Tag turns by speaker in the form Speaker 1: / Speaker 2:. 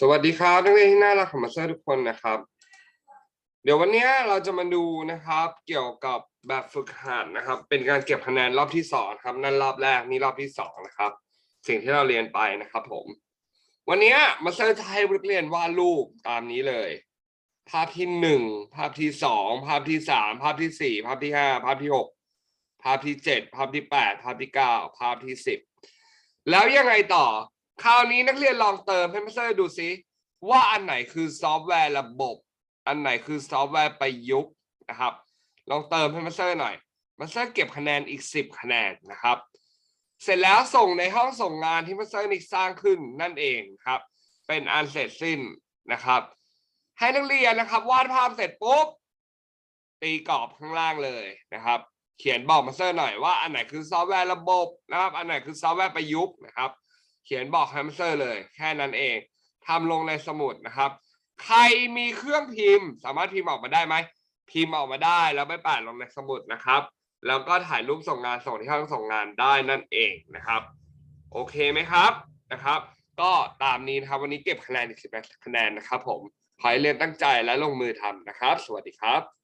Speaker 1: สวัสดีครับนักเรียนที่น่ารักของมาสเตอร์ทุกคนนะครับ เดี๋ยววันนี้เราจะมาดูนะครับ เกี่ยวกับแบบฝึกหัดนะครับ เป็นการเก็บคะแนนรอบที่สองครับ นั่นรอบแรกนี่รอบที่สองนะครับ สิ่งที่เราเรียนไปนะครับผม วันนี้มาสเตอร์จะให้นักเรียนวาดรูปตามนี้เลย ภาพที่หนึ่งภาพที่สองภาพที่สามภาพที่สี่ภาพที่ห้าภาพที่หกภาพที่เจ็ดภาพที่แปดภาพที่เก้าภาพที่สิบแล้วยังไงต่อ คราวนี้นักเรียนลองเติมให้มาสเตอร์ดูซิว่าอันไหนคือซอฟต์แวร์ระบบ อันไหนคือซอฟต์แวร์ประยุกต์นะครับ ลองเติมให้มาสเตอร์หน่อยมาสเตอร์เก็บคะแนนอีกสิบคะแนนนะครับ เสร็จแล้วส่งในห้องส่งงานที่มาสเตอร์นิกสร้างขึ้นนั่นเองครับ เป็นอันเสร็จสิ้นนะครับ ให้นักเรียนนะครับ วาดภาพเสร็จปุ๊บตีกรอบข้างล่างเลยนะครับ เขียนบอกมาสเตอร์หน่อยว่าอันไหนคือซอฟต์แวร์ระบบนะครับ อันไหนคือซอฟต์แวร์ประยุกต์นะครับ เขียนบอกแฮมสเตอร์เลยแค่นั้นเองทำลงในสมุดนะครับ ใครมีเครื่องพิมพ์ สามารถพิมพ์ออกมาได้ไหมพิมพ์ออกมาได้แล้วไปแปะลงในสมุดนะครับ แล้วก็ถ่ายรูปส่งงานส่งที่ห้องส่งงานได้นั่นเองนะครับ โอเคไหมครับนะครับ ก็ตามนี้นะครับวันนี้เก็บคะแนนอีกสิบคะแนนนะครับ ผมขอให้เรียนตั้งใจและลงมือทำนะครับ สวัสดีครับ